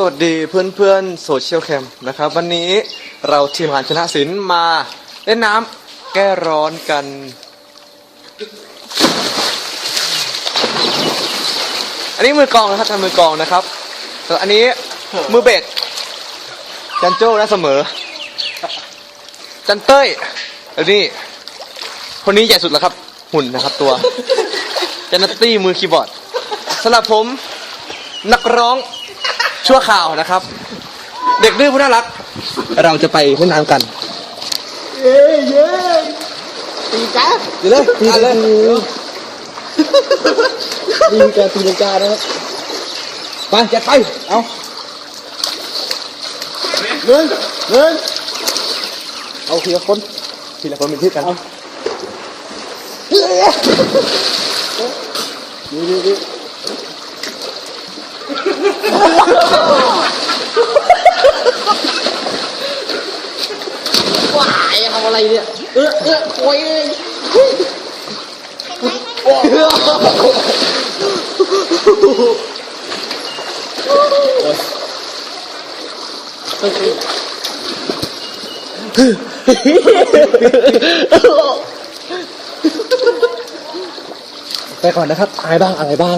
สวัสดีเพื่อนเพื่อนโซเชียลแคมนะครับ วันนี้เราทีมงานชนะศิลป์มาเล่นน้ำแก้ร้อนกัน อันนี้มือกองนะครับทำมือกองนะครับส่วนอันนี้มือเบสจันโจ้นะเสมอ จันเต้ยแล้วนี่คนนี้ใหญ่สุดแล้วครับ หุ่นนะครับตัว จันนัตตี้มือคีย์บอร์ดสำหรับผมนักร้อง ชั่วข่าวนะครับ เด็กดื้อผู้น่ารัก เราจะไปเล่นน้ำกัน เย้เย้ตีจ้าเดี๋ยวเลยตีเลยตีกาตีลังกานะครับไปจัดไปเอาหนึ่งหนึ่งเอาทีละคนทีละคนเป็นที่กันดีดีดีว้ายทำ อะไรเนี่ย เออเออโอยเลยไปก่อนนะครับอายบ้างอะไรบ้าง